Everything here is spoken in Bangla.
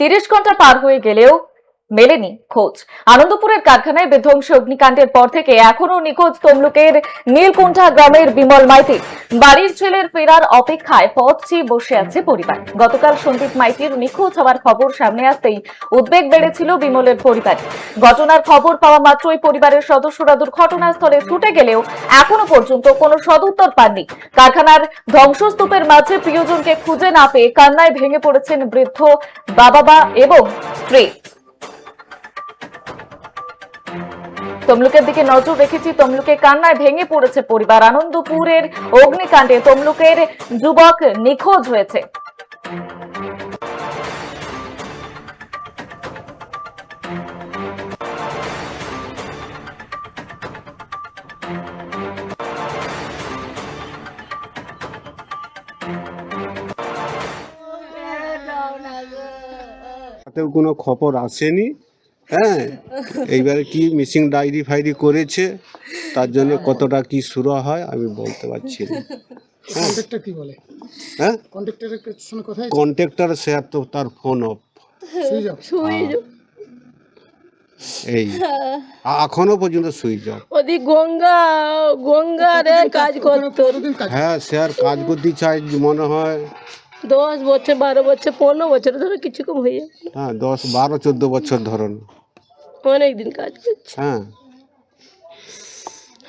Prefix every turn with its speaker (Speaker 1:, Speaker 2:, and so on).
Speaker 1: তিরিশ ঘণ্টা পার হয়ে গেলেও মেলেনি খোঁজ। আনন্দপুরের কারখানায় বিধ্বংসী অগ্নিকাণ্ডের পর থেকে এখনও নিখোঁজ তমলুকের নীলকুণ্ঠা গ্রামের বিমল মাইতি। বাড়ির ছেলের ফেরার অপেক্ষায় পথ চেয়ে বসে আছে পরিবার। গতকাল সন্দীপ মাইতির নিখোঁজ হওয়ার খবর সামনে আসতেই উদ্বেগ বেড়েছিল বিমলের পরিবার। ঘটনার খবর পাওয়া মাত্রই পরিবারের সদস্যরা দুর্ঘটনাস্থলে ছুটে গেলেও এখনও পর্যন্ত কোনো সদুত্তর পাননি। কারখানার ধ্বংসস্তূপের মাঝে প্রিয়জনকে খুঁজে না পেয়ে কান্নায় ভেঙে পড়েছেন বৃদ্ধ বাবা এবং স্ত্রী। তমলুকের দিকে নজর রেখেছি। তমলুকে কান্নায় ভেঙে পড়েছে পরিবার। আনন্দপুরের অগ্নিকাণ্ডে তমলুকের যুবক নিখোঁজ হয়েছে।
Speaker 2: কোনো খবর আসেনি। হ্যাঁ এইবারে কি মিসিং ডায়েরি ফাইরি করেছে তার জন্য কতটা কি শুরু হয় আমি বলতে পারছি না।
Speaker 3: কন্ট্রাক্টর কি বলে?
Speaker 2: হ্যাঁ?
Speaker 3: কন্ট্রাক্টরের
Speaker 2: কন্ট্রাক্টর স্যার তো তার ফোন অফ এই এখনও পর্যন্ত সুইচ অফ
Speaker 4: ওদি গঙ্গা কাজ করতো।
Speaker 3: কতদিন কাজ
Speaker 2: হ্যাঁ স্যার কাজ করতে চাই মনে হয়।
Speaker 4: দশ বছর বারো বছর পনেরো বছর ধরে কিছু কম হয়ে যাবে
Speaker 2: হ্যাঁ দশ বারো চোদ্দ বছর ধরুন।
Speaker 4: অনেক দিন কাজ করছি।
Speaker 2: হ্যাঁ।